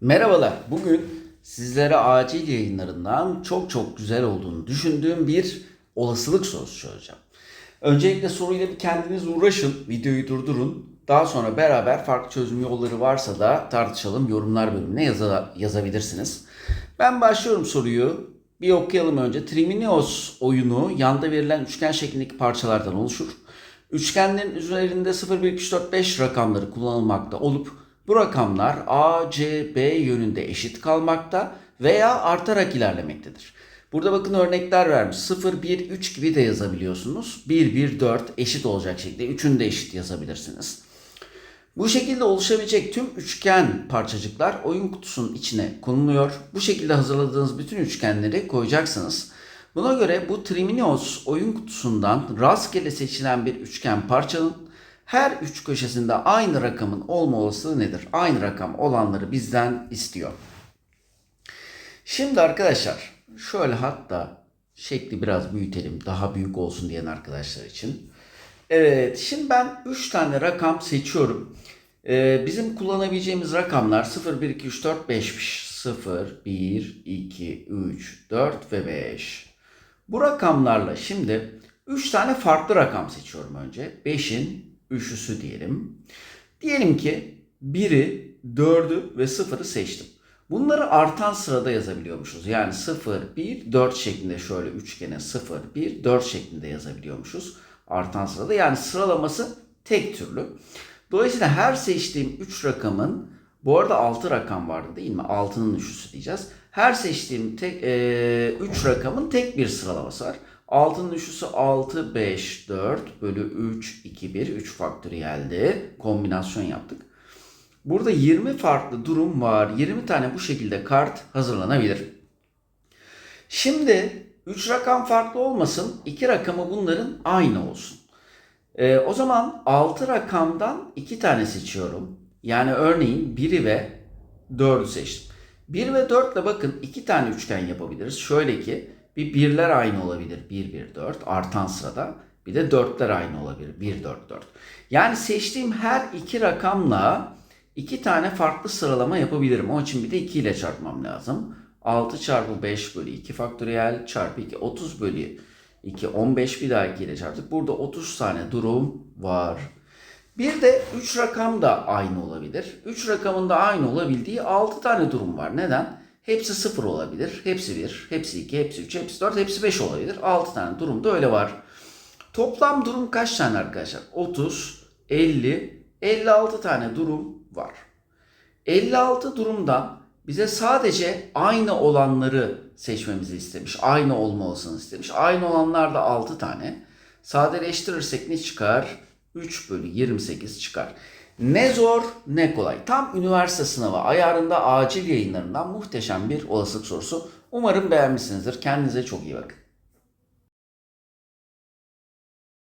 Merhabalar. Bugün sizlere acil yayınlarından çok çok güzel olduğunu düşündüğüm bir olasılık sorusu çözeceğim. Öncelikle soruyla bir kendiniz uğraşın, videoyu durdurun. Daha sonra beraber farklı çözüm yolları varsa da tartışalım. Yorumlar bölümüne yaza- yazabilirsiniz. Ben başlıyorum soruyu. Bir okuyalım önce. Trimineos oyunu yanda verilen üçgen şeklindeki parçalardan oluşur. Üçgenlerin üzerinde 0, 1, 2, 3, 4, 5 rakamları kullanılmakta olup bu rakamlar A, C, B yönünde eşit kalmakta veya artarak ilerlemektedir. Burada bakın örnekler vermiş. 0, 1, 3 gibi de yazabiliyorsunuz. 1, 1, 4 eşit olacak şekilde. Üçünü de eşit yazabilirsiniz. Bu şekilde oluşabilecek tüm üçgen parçacıklar oyun kutusunun içine konuluyor. Bu şekilde hazırladığınız bütün üçgenleri koyacaksınız. Buna göre bu Trimineos oyun kutusundan rastgele seçilen bir üçgen parçanın her üç köşesinde aynı rakamın olma olasılığı nedir? Aynı rakam olanları bizden istiyor. Şimdi arkadaşlar şöyle hatta şekli biraz büyütelim daha büyük olsun diyen arkadaşlar için. Evet şimdi ben 3 tane rakam seçiyorum. Ee, bizim kullanabileceğimiz rakamlar 0, 1, 2, 3, 4, 5'miş. 0, 1, 2, 3, 4 ve 5. Bu rakamlarla şimdi 3 tane farklı rakam seçiyorum önce. 5'in üçlüsü diyelim. Diyelim ki 1'i, 4'ü ve 0'ı seçtim. Bunları artan sırada yazabiliyormuşuz. Yani 0, 1, 4 şeklinde şöyle üçgene 0, 1, 4 şeklinde yazabiliyormuşuz. Artan sırada. Yani sıralaması tek türlü. Dolayısıyla her seçtiğim 3 rakamın bu arada 6 rakam vardı değil mi? 6'nın üçlüsü diyeceğiz. Her seçtiğim tek 3 rakamın tek bir sıralaması var. 6'nın üçlüsü 6, 5, 4 bölü 3, 2, 1. 3 faktöriyeldi. Kombinasyon yaptık. Burada 20 farklı durum var. 20 tane bu şekilde kart hazırlanabilir. Şimdi 3 rakam farklı olmasın. 2 rakamı bunların aynı olsun. Ee, o zaman 6 rakamdan 2 tane seçiyorum. Yani örneğin 1'i ve 4'ü seçtim. 1 ve 4 ile bakın 2 tane üçgen yapabiliriz. Şöyle ki bir birler aynı olabilir. 1, 1, 4 artan sırada. Bir de 4'ler aynı olabilir. 1, 4, 4. Yani seçtiğim her iki rakamla iki tane farklı sıralama yapabilirim. Onun için bir de 2 ile çarpmam lazım. 6 çarpı 5 bölü 2 faktöriyel çarpı 2 30 bölü 2 15 bir daha 2 ile çarptık. Burada 30 tane durum var. Bir de 3 rakam da aynı olabilir. 3 rakamın da aynı olabildiği 6 tane durum var. Neden? Hepsi 0 olabilir. Hepsi 1, hepsi 2, hepsi 3, hepsi 4, hepsi 5 olabilir. 6 tane durum da öyle var. Toplam durum kaç tane arkadaşlar? 30, 50, 56 tane durum var. 56 durumdan bize sadece aynı olanları seçmemizi istemiş. Aynı olma olasılığını istemiş. Aynı olanlar da 6 tane. Sadeleştirirsek ne çıkar? 3 bölü 28 çıkar. Ne zor ne kolay. Tam üniversite sınavı ayarında acil yayınlarından muhteşem bir olasılık sorusu. Umarım beğenmişsinizdir. Kendinize çok iyi bakın.